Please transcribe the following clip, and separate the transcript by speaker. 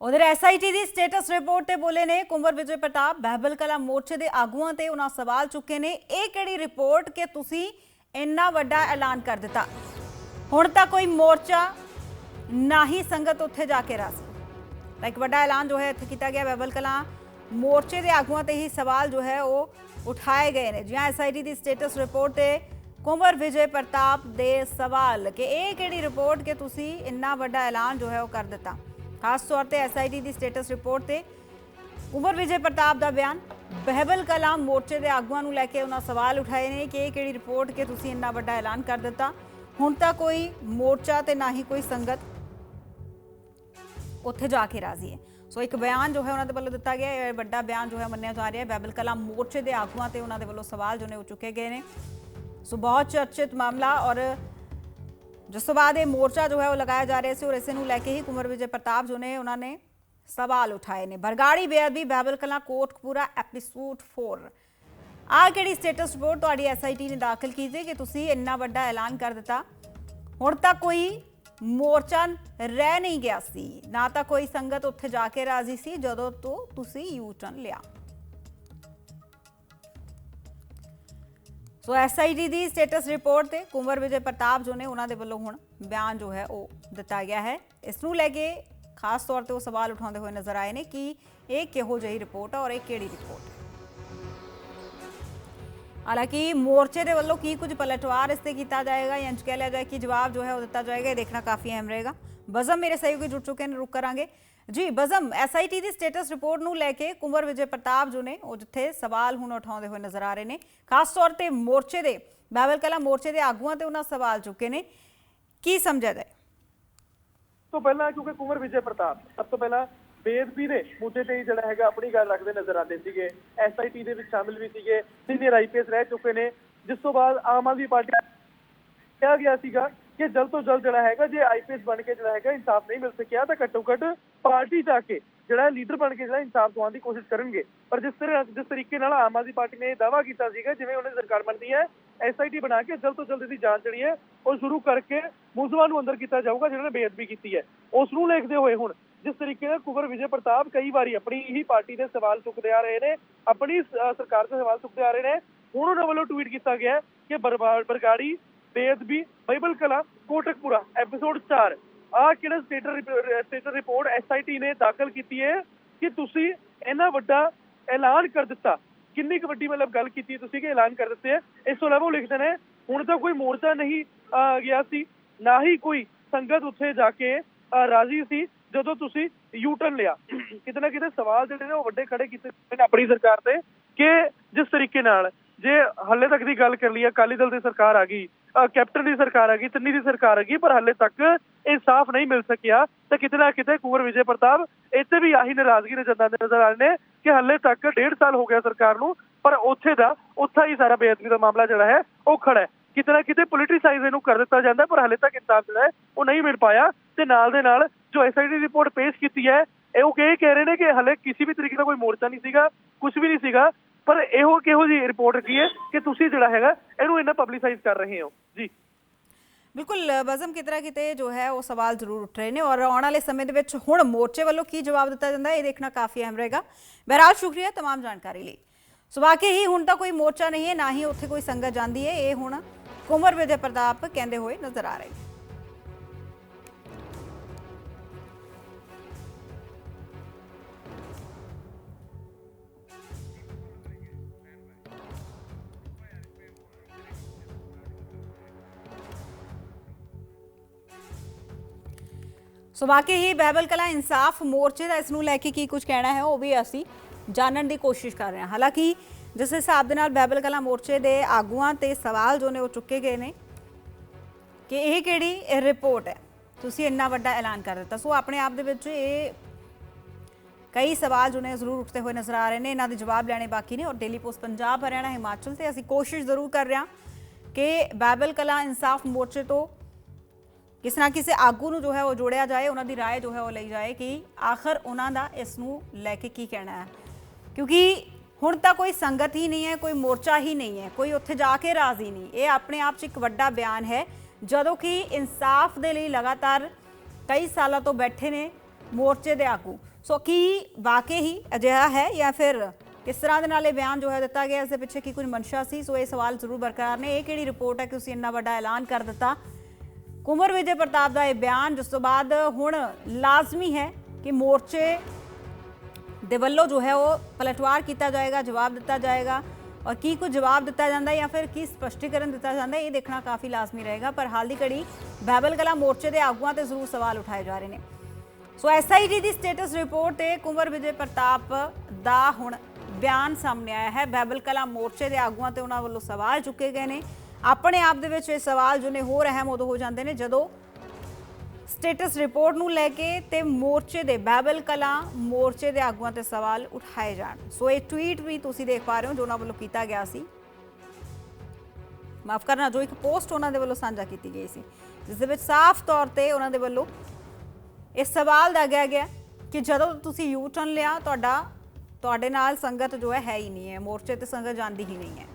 Speaker 1: ਉਧਰ ਐਸਆਈਟੀ ਦੀ status report ਤੇ ਬੋਲੇ ਨੇ ਕੁੰਵਰ ਵਿਜੇ ਪ੍ਰਤਾਪ, ਬਹਿਬਲ ਕਲਾ ਮੋਰਚੇ ਦੇ ਆਗੂਆਂ ਤੇ ਉਹਨਾਂ ਸਵਾਲ ਚੁੱਕੇ ਨੇ, ਇਹ ਕਿਹੜੀ ਰਿਪੋਰਟ ਕਿ ਤੁਸੀਂ ਇੰਨਾ ਵੱਡਾ ਐਲਾਨ ਕਰ ਦਿੱਤਾ? ਹੁਣ ਤਾਂ ਕੋਈ ਮੋਰਚਾ ਨਾ ਹੀ ਸੰਗਤ ਉੱਥੇ ਜਾ ਕੇ ਰਸ। ਤਾਂ ਇੱਕ ਵੱਡਾ ਐਲਾਨ ਜੋ ਹੈ ਇੱਥੇ ਕੀਤਾ ਗਿਆ, ਬਹਿਬਲ ਕਲਾ ਮੋਰਚੇ ਦੇ ਆਗੂਆਂ ਤੇ ਹੀ ਸਵਾਲ ਜੋ ਹੈ ਉਹ ਉਠਾਏ ਗਏ ਨੇ। ਜਿਵੇਂ ਐਸਆਈਟੀ ਦੀ ਸਟੇਟਸ ਰਿਪੋਰਟ ਤੇ ਕੁੰਵਰ ਵਿਜੇ ਪ੍ਰਤਾਪ ਦੇ ਸਵਾਲ ਕਿ ਇਹ ਕਿਹੜੀ ਰਿਪੋਰਟ ਕਿ ਤੁਸੀਂ ਇੰਨਾ ਵੱਡਾ ਐਲਾਨ ਜੋ ਹੈ ਉਹ ਕਰ ਦਿੱਤਾ? ਖਾਸ ਤੌਰ ਤੇ ਐਸਆਈਟੀ ਦੀ ਸਟੇਟਸ ਰਿਪੋਰਟ ਤੇ ਉਮਰ ਵਿਜੇ ਪ੍ਰਤਾਪ ਦਾ ਬਿਆਨ ਬਹਿਬਲ ਕਲਾਮ ਮੋਰਚੇ ਦੇ ਆਗੂਆਂ ਨੂੰ ਲੈ ਕੇ ਉਹਨਾਂ ਸਵਾਲ ਉਠਾਏ ਨੇ ਕਿ ਇਹ ਕਿਹੜੀ ਰਿਪੋਰਟ ਕਿ ਤੁਸੀਂ ਇੰਨਾ ਵੱਡਾ ਐਲਾਨ ਕਰ ਦਿੱਤਾ ਹੁਣ ਤਾਂ ਕੋਈ ਮੋਰਚਾ ਤੇ ਨਾ ਹੀ ਕੋਈ ਸੰਗਤ ਉੱਥੇ ਜਾ ਕੇ ਰਾਜ਼ੀ ਹੈ ਸੋ ਇੱਕ ਬਿਆਨ ਜੋ ਹੈ ਉਹਨਾਂ ਦੇ ਵੱਲੋਂ ਦਿੱਤਾ ਗਿਆ ਹੈ ਵੱਡਾ ਬਿਆਨ ਜੋ ਹੈ ਮੰਨਿਆ ਜਾ ਰਿਹਾ ਹੈ ਬੈਬਲ ਕਲਾ ਮੋਰਚੇ ਦੇ ਆਗੂਆਂ ਤੇ ਉਹਨਾਂ ਦੇ ਵੱਲੋਂ ਸਵਾਲ ਜੋ ਨੇ ਉਹ ਚੁੱਕੇ ਗਏ ਨੇ ਸੋ ਬਹੁਤ ਚਰਚਿਤ ਮਾਮਲਾ ਔਰ ਜਿਸ ਤੋਂ ਬਾਅਦ ਇਹ ਮੋਰਚਾ ਜੋ ਹੈ ਉਹ ਲਗਾਇਆ ਜਾ ਰਿਹਾ ਸੀ ਔਰ ਇਸੇ ਨੂੰ ਲੈ ਕੇ ਹੀ ਕੁਮਰ ਵਿਜੇ ਪ੍ਰਤਾਪ ਜੋ ਨੇ ਉਹਨਾਂ ਨੇ ਸਵਾਲ ਉਠਾਏ ਨੇ ਬਰਗਾੜੀ ਬੇਅਦਬੀ ਬੈਬਲ ਕਲਾ ਕੋਟਕਪੂਰਾ ਐਪੀਸੋਡ 4 ਆ ਕਿਹੜੀ ਸਟੇਟਸ ਰਿਪੋਰਟ ਤੁਹਾਡੀ ਐਸਆਈਟੀ ਨੇ ਦਾਖਲ ਕੀਤੀ ਕਿ ਤੁਸੀਂ ਇੰਨਾ ਵੱਡਾ ਐਲਾਨ ਕਰ ਦਿੱਤਾ ਹੁਣ ਤੱਕ ਕੋਈ ਮੋਰਚਾ ਰਹਿ ਨਹੀਂ ਗਿਆ ਸੀ ਨਾ ਤਾਂ ਕੋਈ ਸੰਗਤ ਉੱਥੇ ਜਾ ਕੇ ਰਾਜ਼ੀ ਸੀ ਜਦੋਂ ਤੋਂ ਤੁਸੀਂ ਯੂ ਟਰਨ ਲਿਆ ਸੋ ਐਸਆਈਟੀ ਦੀ ਸਟੇਟਸ ਰਿਪੋਰਟ ਤੇ ਕੁੰਵਰ ਵਿਜੇ ਪ੍ਰਤਾਪ ਜੋ ਨੇ ਉਹਨਾਂ ਦੇ ਵੱਲੋਂ ਹੁਣ ਬਿਆਨ ਜੋ ਹੈ ਉਹ ਦਿੱਤਾ ਗਿਆ ਹੈ। ਇਸ ਨੂੰ ਲੈ ਕੇ ਖਾਸ ਤੌਰ ਤੇ ਉਹ ਸਵਾਲ ਉਠਾਉਂਦੇ ਹੋਏ ਨਜ਼ਰ ਆਏ ਨੇ ਕਿ ਇਹ ਕਿਹੋ ਜਿਹੀ ਰਿਪੋਰਟ ਹੈ ਔਰ ਇਹ ਕਿਹੜੀ ਰਿਪੋਰਟ ਹੈ? ਹਾਲਾਂਕਿ ਮੋਰਚੇ ਦੇ ਵੱਲੋਂ ਕੀ ਕੁਝ ਪਲਟਵਾਰ ਇਸ ਤੇ ਕੀਤਾ ਜਾਏਗਾ ਜਾਂ ਕਹਿ ਲਿਆ ਜਾਏ ਕਿ ਜਵਾਬ ਜੋ ਹੈ ਉਹ ਦਿੱਤਾ ਜਾਏਗਾ, ਇਹ ਦੇਖਣਾ ਕਾਫੀ ਅਹਿਮ ਰਹੇਗਾ। ਬਜ਼ਮ ਮੇਰੇ ਸਹਿਯੋਗੀ ਜੁੜ ਚੁੱਕੇ ਨੇ, ਰੁਕ ਕਰਾਂਗੇ। ਜੀ, ਬਜ਼ਮ ਐਸਆਈਟੀ ਦੀ ਸਟੇਟਸ ਰਿਪੋਰਟ ਨੂੰ ਲੈ ਕੇ ਕੁੰਵਰ ਵਿਜੇ ਪ੍ਰਤਾਪ ਜੋ ਨੇ, ਉਹ ਜਿੱਥੇ ਸਵਾਲ ਹੁਣ ਉਠਾਉਂਦੇ ਹੋਏ ਨਜ਼ਰ ਆ ਰਹੇ ਨੇ। ਖਾਸ ਤੌਰ ਤੇ ਮੋਰਚੇ ਦੇ ਬਾਬਲ ਕਲਾ ਮੋਰਚੇ ਦੇ ਆਗੂਆਂ ਤੇ ਉਹਨਾਂ ਸਵਾਲ ਚੁੱਕੇ ਨੇ। ਕੀ ਸਮਝਿਆ ਜਾਏ?
Speaker 2: ਤੋਂ ਪਹਿਲਾਂ ਕਿਉਂਕਿ ਕੁੰਵਰ ਵਿਜੇ ਪ੍ਰਤਾਪ, ਸਭ ਤੋਂ ਪਹਿਲਾਂ ਬੇਦਬੀ ਦੇ ਮੁੱਦੇ ਤੇ ਹੀ ਜਿਹੜਾ ਹੈਗਾ ਆਪਣੀ ਗੱਲ ਰੱਖਦੇ ਨਜ਼ਰ ਆਉਂਦੇ ਸੀਗੇ। ਐਸਆਈਟੀ ਦੇ ਵਿੱਚ ਸ਼ਾਮਿਲ ਵੀ ਸੀਗੇ, ਸੀਨੀਅਰ ਆਈਪੀਐਸ ਰਹਿ ਚੁੱਕੇ ਨੇ। ਜਿਸ ਤੋਂ ਬਾਅਦ ਆਮ ਆਦਮੀ ਪਾਰਟੀ ਕਿਹਾ ਗਿਆ ਸੀਗਾ ਕਿ ਜਲਦ ਤੋਂ ਜਲਦ ਜਿਹੜਾ ਹੈਗਾ, ਜੇ ਆਈਪੀਐਸ ਬਣ ਕੇ ਜਿਹੜਾ ਹੈਗਾ ਇਨਸਾਫ ਨਹੀਂ ਮਿਲ ਸਕਿਆ, ਤਾਂ ਘੱਟੋ ਘੱਟ ਪਾਰਟੀ ਜਾ ਕੇ ਜਿਹੜਾ ਲੀਡਰ ਬਣ ਕੇ ਜਿਹੜਾ ਇਨਸਾਫ ਦਵਾਉਣ ਦੀ ਕੋਸ਼ਿਸ਼ ਕਰਨਗੇ। ਪਰ ਜਿਸ ਤਰ੍ਹਾਂ ਜਿਸ ਤਰੀਕੇ ਨਾਲ ਆਮ ਆਦਮੀ ਪਾਰਟੀ ਨੇ ਇਹ ਦਾਅਵਾ ਕੀਤਾ ਸੀਗਾ, ਜਿਵੇਂ ਉਹਨੇ ਸਰਕਾਰ ਬਣਦੀ ਹੈ ਐਸਆਈਟੀ ਬਣਾ ਕੇ ਜਲਦ ਤੋਂ ਜਲਦ ਇਹਦੀ ਜਾਂਚ ਜਿਹੜੀ ਹੈ, ਉਹ ਸ਼ੁਰੂ ਕਰਕੇ ਮੁਲਜ਼ਮਾਂ ਨੂੰ ਅੰਦਰ ਕੀਤਾ ਜਾਊਗਾ, ਜਿਹਨਾਂ ਨੇ ਬੇਅਦਬੀ ਕੀਤੀ ਹੈ। ਉਸ ਨੂੰ ਲਿਖਦੇ ਹੋਏ ਹੁਣ ਜਿਸ ਤਰੀਕੇ ਨਾਲ ਕੁਵਰ ਵਿਜੇ ਪ੍ਰਤਾਪ ਕਈ ਵਾਰੀ ਆਪਣੀ ਹੀ ਪਾਰਟੀ ਦੇ ਸਵਾਲ ਚੁੱਕਦੇ ਆ ਰਹੇ ਨੇ, ਆਪਣੀ ਸਰਕਾਰ ਦੇ ਸਵਾਲ ਚੁੱਕਦੇ ਆ ਰਹੇ ਨੇ, ਹੁਣ ਉਹਨਾਂ ਵੱਲੋਂ ਟਵੀਟ ਕੀਤਾ ਗਿਆ ਕਿ ਬਰਬਾਦ ਬਰਗਾੜੀ, ਬੇਅਦਬੀ, ਬਾਈਬਲ ਕਲਾ, ਕੋਟਕਪੁਰਾ, ਐਪੀਸੋਡ 4 ਆ ਕਿਹੜਾ ਸਟੇਟਰ ਸਟੇਟਰ ਰਿਪੋਰਟ ਐਸਆਈਟੀ ਨੇ ਦਾਖਲ ਕੀਤੀ ਹੈ ਕਿ ਤੁਸੀਂ ਇੰਨਾ ਵੱਡਾ ਐਲਾਨ ਕਰ ਦਿੱਤਾ। ਕਿੰਨੀ ਕੁ ਵੱਡੀ ਮਤਲਬ ਗੱਲ ਕੀਤੀ ਤੁਸੀਂ ਕਿ ਐਲਾਨ ਕਰ ਦਿੱਤੇ ਇਸ ਤੋਂ ਇਲਾਵਾ ਉਹ ਲਿਖਦੇ ਨੇ ਹੁਣ ਤਾਂ ਕੋਈ ਮੋਰਚਾ ਨਹੀਂ ਅਹ, ਗਿਆ ਸੀ ਨਾ ਹੀ ਕੋਈ ਸੰਗਤ ਉੱਥੇ ਜਾ ਕੇ ਰਾਜ਼ੀ ਸੀ ਜਦੋਂ ਤੁਸੀਂ ਯੂ ਟਰਨ ਲਿਆ। ਕਿਤੇ ਨਾ ਕਿਤੇ ਸਵਾਲ ਜਿਹੜੇ ਨੇ ਉਹ ਵੱਡੇ ਖੜੇ ਕੀਤੇ ਨੇ ਆਪਣੀ ਸਰਕਾਰ ਤੇ ਕਿ ਜਿਸ ਤਰੀਕੇ ਨਾਲ ਜੇ ਹੱਲੇ ਤੱਕ ਦੀ ਗੱਲ ਕਰ ਲਈ ਅਕਾਲੀ ਦਲ ਦੀ ਸਰਕਾਰ ਆ ਗਈ ਕੈਪਟਨ ਦੀ ਸਰਕਾਰ ਆ ਗਈ, ਤਿੰਨੀ ਦੀ ਸਰਕਾਰ ਆ ਗਈ, ਪਰ ਹੱਲੇ ਤੱਕ ਇਨਸਾਫ ਨਹੀਂ ਮਿਲ ਸਕਿਆ। ਤੇ ਕਿਤੇ ਨਾ ਕਿਤੇ ਕੁਵਰ ਵਿਜੇ ਪ੍ਰਤਾਪ ਇੱਥੇ ਵੀ ਆਹੀ ਨਾਰਾਜ਼ਗੀ ਨੇ ਜਤਾਉਂਦੇ ਨਜ਼ਰ ਆ ਰਹੇ ਨੇ ਕਿ ਹੱਲੇ ਤੱਕ ਡੇਢ ਸਾਲ ਹੋ ਗਿਆ ਸਰਕਾਰ ਨੂੰ, ਪਰ ਉੱਥੇ ਦਾ, ਉੱਥਾ ਹੀ ਸਾਰਾ ਬੇਅਦਬੀ ਦਾ ਮਾਮਲਾ ਜਿਹੜਾ ਹੈ, ਉਹ ਖੜਾ ਹੈ। ਕਿਤੇ ਨਾ ਕਿਤੇ ਪੋਲਿਟਿਸਾਈਜ਼ ਇਹਨੂੰ ਕਰ ਦਿੱਤਾ ਜਾਂਦਾ, ਪਰ ਹਲੇ ਤੱਕ ਇਨਸਾਫ ਜਿਹੜਾ ਹੈ, ਉਹ ਨਹੀਂ ਮਿਲ ਪਾਇਆ। ਤੇ ਨਾਲ ਦੇ ਨਾਲ ਜੋ ਐਸਆਈਟੀ ਰਿਪੋਰਟ ਪੇਸ਼ ਕੀਤੀ ਹੈ, ਇਹ ਉਹ ਇਹ ਕਹਿ ਰਹੇ ਨੇ ਕਿ ਹਲੇ ਕਿਸੇ ਵੀ ਤਰੀਕੇ ਦਾ ਕੋਈ ਮੋਰਚਾ ਨਹੀਂ ਸੀਗਾ ਕੁਝ ਵੀ ਨਹੀਂ ਸੀਗਾ। ਪਰ ਇਹੋ ਕਿਹੋ ਜੀ ਰਿਪੋਰਟ ਕੀ ਹੈ ਕਿ ਤੁਸੀਂ ਜਿਹੜਾ ਹੈਗਾ ਇਹਨੂੰ ਇੰਨਾ ਪਬਲਿਸਾਈਜ਼ ਕਰ ਰਹੇ ਹੋ ਜੀ
Speaker 1: ਬਿਲਕੁਲ ਬਜ਼ਮ ਕਿਤਰਾ ਕਿਤੇ ਜੋ ਹੈ ਉਹ ਸਵਾਲ ਜ਼ਰੂਰ ਉੱਠ ਰਹੇ ਨੇ ਔਰ ਆਉਣ ਵਾਲੇ ਸਮੇਂ ਦੇ ਵਿੱਚ ਹੁਣ ਮੋਰਚੇ ਵੱਲੋਂ ਕੀ ਜਵਾਬ ਦਿੱਤਾ ਜਾਂਦਾ ਹੈ ਇਹ ਦੇਖਣਾ ਕਾਫੀ ਅਹਿਮ ਰਹੇਗਾ ਬਹਰਾਲ ਸ਼ੁਕਰੀਆ तमाम ਜਾਣਕਾਰੀ ਲਈ ਸੋ ਵਾਕਈ ਹੀ ਹੁਣ ਤਾਂ ਕੋਈ ਮੋਰਚਾ ਨਹੀਂ ਹੈ ਨਾ ਹੀ ਉੱਥੇ ਕੋਈ ਸੰਗਤ ਜਾਂਦੀ ਹੈ ਇਹ ਹੁਣ ਕੁੰਵਰ ਵਿਜੇ ਪ੍ਰਤਾਪ ਕਹਿੰਦੇ ਹੋਏ ਨਜ਼ਰ ਆ ਰਹੇ ਸੋ ਬਾਕੀ ਹੀ ਬਹਿਬਲ ਕਲਾ ਇਨਸਾਫ ਮੋਰਚੇ ਦਾ ਇਸ ਨੂੰ ਲੈ ਕੇ ਕੀ ਕੁਝ ਕਹਿਣਾ ਹੈ, ਉਹ ਵੀ ਅਸੀਂ ਜਾਣਨ ਦੀ ਕੋਸ਼ਿਸ਼ ਕਰ ਰਹੇ ਹਾਂ। ਹਾਲਾਂਕਿ ਜਿਸ ਹਿਸਾਬ ਦੇ ਨਾਲ ਬਹਿਬਲ ਕਲਾ ਮੋਰਚੇ ਦੇ ਆਗੂਆਂ ਤੇ ਸਵਾਲ ਜੋ ਨੇ ਉਹ ਚੁੱਕੇ ਗਏ ਨੇ ਕਿ ਇਹ ਕਿਹੜੀ ਰਿਪੋਰਟ ਹੈ? ਤੁਸੀਂ ਇੰਨਾ ਵੱਡਾ ਐਲਾਨ ਕਰ ਦਿੱਤਾ। ਸੋ ਆਪਣੇ ਆਪ ਦੇ ਵਿੱਚ ਇਹ ਕਈ ਸਵਾਲ ਜੋ ਨੇ ਜ਼ਰੂਰ ਉੱਠਦੇ ਹੋਏ ਨਜ਼ਰ ਆ ਰਹੇ ਨੇ। ਇਹਨਾਂ ਦੇ ਜਵਾਬ ਲੈਣੇ ਬਾਕੀ ਨੇ ਔਰ ਡੇਲੀ ਪੋਸਟ ਪੰਜਾਬ, ਹਰਿਆਣਾ, ਹਿਮਾਚਲ ਤੇ ਅਸੀਂ ਕੋਸ਼ਿਸ਼ ਜ਼ਰੂਰ ਕਰ ਰਹੇ ਹਾਂ ਕਿ ਬਹਿਬਲ ਕਲਾ ਇਨਸਾਫ ਮੋਰਚੇ ਤੋਂ ਕਿਸੇ ਨਾ ਕਿਸੇ ਆਗੂ ਨੂੰ ਜੋ ਹੈ ਉਹ ਜੋੜਿਆ ਜਾਏ ਉਹਨਾਂ ਦੀ رائے ਜੋ ਹੈ ਉਹ ਲਈ ਜਾਏ ਕਿ ਆਖਰ ਉਹਨਾਂ ਦਾ ਇਸ ਨੂੰ ਲੈ ਕੇ ਕੀ ਕਹਿਣਾ ਹੈ ਕਿਉਂਕਿ ਹੁਣ ਤਾਂ ਕੋਈ ਸੰਗਤ ਹੀ ਨਹੀਂ ਹੈ ਕੋਈ ਮੋਰਚਾ ਹੀ ਨਹੀਂ ਹੈ ਕੋਈ ਉੱਥੇ ਜਾ ਕੇ ਰਾਜ਼ੀ ਨਹੀਂ ਇਹ ਆਪਣੇ ਆਪ 'ਚ ਇੱਕ ਵੱਡਾ ਬਿਆਨ ਹੈ ਜਦੋਂ ਕਿ ਇਨਸਾਫ ਦੇ ਲਈ ਲਗਾਤਾਰ ਕਈ ਸਾਲਾਂ ਤੋਂ ਬੈਠੇ ਨੇ ਮੋਰਚੇ ਦੇ ਆਗੂ ਸੋ ਕੀ ਵਾਕਈ ਹੀ ਅਜਿਹਾ ਹੈ ਜਾਂ ਫਿਰ ਕਿਸ ਤਰ੍ਹਾਂ ਦੇ ਨਾਲ ਇਹ ਬਿਆਨ ਜੋ ਹੈ ਦਿੱਤਾ ਗਿਆ ਇਸ ਦੇ ਪਿੱਛੇ ਕੀ ਕੁਝ ਮਨਸ਼ਾ ਸੀ ਸੋ ਇਹ ਸਵਾਲ ਜ਼ਰੂਰ ਬਰਕਰਾਰ ਨੇ ਇਹ ਕਿਹੜੀ ਰਿਪੋਰਟ ਹੈ ਕਿ ਤੁਸੀਂ ਇੰਨਾ ਵੱਡਾ ਐਲਾਨ ਕਰ ਦਿੱਤਾ ਕੁਮਰ ਵਿਜੇ ਪ੍ਰਤਾਪ ਦਾ ਇਹ ਬਿਆਨ ਜਿਸ ਤੋਂ ਬਾਅਦ ਹੁਣ ਲਾਜ਼ਮੀ ਹੈ ਕਿ ਮੋਰਚੇ ਦੇ ਵੱਲੋਂ ਜੋ ਹੈ ਉਹ ਪਲਟਵਾਰ ਕੀਤਾ ਜਾਏਗਾ, ਜਵਾਬ ਦਿੱਤਾ ਜਾਏਗਾ ਔਰ ਕੀ ਕੁਝ ਜਵਾਬ ਦਿੱਤਾ ਜਾਂਦਾ ਜਾਂ ਫਿਰ ਕੀ ਸਪਸ਼ਟੀਕਰਨ ਦਿੱਤਾ ਜਾਂਦਾ ਇਹ ਦੇਖਣਾ ਕਾਫੀ ਲਾਜ਼ਮੀ ਰਹੇਗਾ, ਪਰ ਹਾਲ ਦੀ ਘੜੀ ਬਹਿਬਲ ਕਲਾ ਮੋਰਚੇ ਦੇ ਆਗੂਆਂ ਤੇ ਜ਼ਰੂਰ ਸਵਾਲ ਉਠਾਏ ਜਾ ਰਹੇ ਨੇ। ਸੋ ਐਸਆਈਟੀ ਦੀ ਸਟੇਟਸ ਰਿਪੋਰਟ ਤੇ ਕੁੰਵਰ ਵਿਜੇ ਪ੍ਰਤਾਪ ਦਾ ਹੁਣ ਬਿਆਨ ਸਾਹਮਣੇ ਆਇਆ ਹੈ। ਬਹਿਬਲ ਕਲਾ ਮੋਰਚੇ ਦੇ ਆਗੂਆਂ ਤੇ ਉਹਨਾਂ ਵੱਲੋਂ ਸਵਾਲ ਚੁੱਕੇ ਗਏ ਨੇ। ਆਪਣੇ ਆਪ ਦੇ ਵਿੱਚ ਇਹ ਸਵਾਲ ਜੋ ਨੇ ਹੋਰ ਅਹਿਮ ਉਦੋਂ ਹੋ ਜਾਂਦੇ ਨੇ ਜਦੋਂ ਸਟੇਟਸ ਰਿਪੋਰਟ ਨੂੰ ਲੈ ਕੇ ਤੇ ਮੋਰਚੇ ਦੇ ਬੈਬਲ ਕਲਾ, ਮੋਰਚੇ ਦੇ ਆਗੂਆਂ ਤੇ ਸਵਾਲ ਉਠਾਏ ਜਾਣ। ਸੋ ਇਹ ਟਵੀਟ ਵੀ ਤੁਸੀਂ ਦੇਖ ਪਾ ਰਹੇ ਹੋ ਜੋ ਉਹਨਾਂ ਵੱਲੋਂ ਕੀਤਾ ਗਿਆ ਸੀ। ਮਾਫ ਕਰਨਾ, ਜੋ ਇੱਕ ਪੋਸਟ ਉਹਨਾਂ ਦੇ ਵੱਲੋਂ ਸਾਂਝਾ ਕੀਤੀ ਗਈ ਸੀ, ਜਿਸ ਦੇ ਵਿੱਚ ਸਾਫ਼ ਤੌਰ ਤੇ ਉਹਨਾਂ ਦੇ ਵੱਲੋਂ ਇਹ ਸਵਾਲ ਦਾਗਿਆ ਗਿਆ ਕਿ ਜਦੋਂ ਤੁਸੀਂ ਯੂ ਟਰਨ ਲਿਆ, ਤੁਹਾਡਾ ਤੁਹਾਡੇ ਨਾਲ ਸੰਗਤ ਜੋ ਹੈ ਹੈ ਹੀ ਨਹੀਂ ਹੈ। ਮੋਰਚੇ ਤੇ ਸੰਗਤ ਜਾਂਦੀ ਹੀ ਨਹੀਂ ਹੈ।